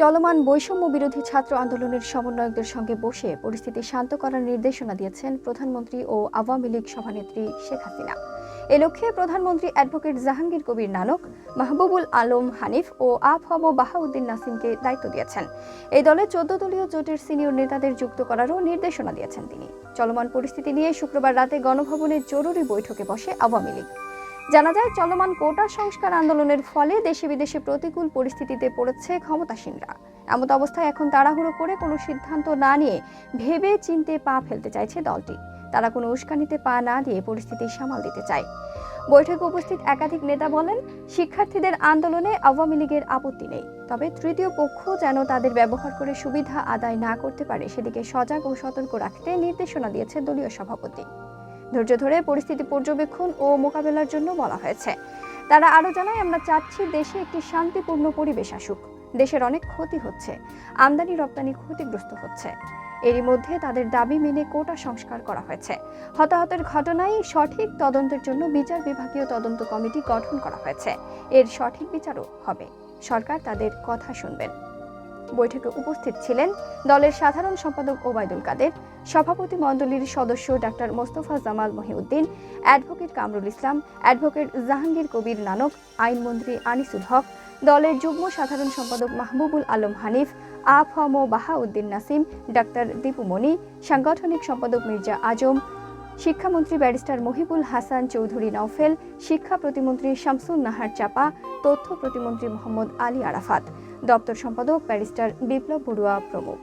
চলমান বৈষম্য বিরোধী ছাত্র আন্দোলনের সমন্বয়কদের সঙ্গে বসে পরিস্থিতি শান্ত করার নির্দেশনা দিয়েছেন প্রধানমন্ত্রী ও আওয়ামী লীগ সভানেত্রী শেখ হাসিনা। এ লক্ষ্যে প্রধানমন্ত্রী অ্যাডভোকেট জাহাঙ্গীর কবির নানক, মাহবুবুল আলম হানিফ ও আফম বাহাউদ্দিন নাসিমকে দায়িত্ব দিয়েছেন। এই দলে চোদ্দ দলীয় জোটের সিনিয়র নেতাদের যুক্ত করারও নির্দেশনা দিয়েছেন তিনি। চলমান পরিস্থিতি নিয়ে শুক্রবার রাতে গণভবনে জরুরি বৈঠকে বসে আওয়ামী লীগ। জানা যায়, চলমান কোটা সংস্কার আন্দোলনের ফলে দেশে বিদেশে প্রতিকূল পরিস্থিতিতে পড়েছে ক্ষমতাসীনরা। এমত অবস্থায় এখন তাড়াহুড়ো করে কোনো সিদ্ধান্ত না নিয়ে ভেবে চিনতে পা ফেলতে চাইছে দলটি। তারা কোনো উস্কানিতে পা না দিয়ে পরিস্থিতি সামাল দিতে চায়। বৈঠকে উপস্থিত একাধিক নেতা বলেন, শিক্ষার্থীদের আন্দোলনে আওয়ামী লীগের আপত্তি নেই। তবে তৃতীয় পক্ষ যেন তাদের ব্যবহার করে সুবিধা আদায় না করতে পারে, সেদিকে সজাগ ও সতর্ক রাখতে নির্দেশনা দিয়েছে দলীয় সভাপতি। ধৈর্য ধরে পরিস্থিতি পর্যবেক্ষণ ও মোকাবেলার জন্য বলা হয়েছে। তারা আরও জানায়, আমরা চাচ্ছি দেশে একটি শান্তিপূর্ণ পরিবেশ আসুক। দেশের অনেক ক্ষতি হচ্ছে, আমদানি রপ্তানি ক্ষতিগ্রস্ত হচ্ছে। এরই মধ্যে তাদের দাবি মেনে কোটা সংস্কার করা হয়েছে। হতাহতের ঘটনায় সঠিক তদন্তের জন্য বিচার বিভাগীয় তদন্ত কমিটি গঠন করা হয়েছে। এর সঠিক বিচারও হবে। সরকার তাদের কথা শুনবেন। বৈঠকে উপস্থিত ছিলেন দলের সাধারণ সম্পাদক ওবায়দুল কাদের, সভাপতি মণ্ডলীর সদস্য doctor Mostafa Jamal Mohiuddin, advocate Kamrul Islam, advocate Jahangir Kabir Nanak, আইনমন্ত্রী আনিসুল হক, দলের যুগ্ম সাধারণ সম্পাদক মাহবুবুল আলম হানিফ, আফম বাহাউদ্দিন নাসিম, ডাক্তার দীপু মনি, সাংগঠনিক সম্পাদক মির্জা আজম শিক্ষামন্ত্রী ব্যারিস্টার মহিবুল হাসান চৌধুরী নওফেল, শিক্ষা প্রতিমন্ত্রী শামসুন নাহার চাপা, তথ্য প্রতিমন্ত্রী মোহাম্মদ আলী আরাফাত। দপ্তর সম্পাদক ব্যারিস্টার বিপ্লব বড়ুয়া প্রমুখ।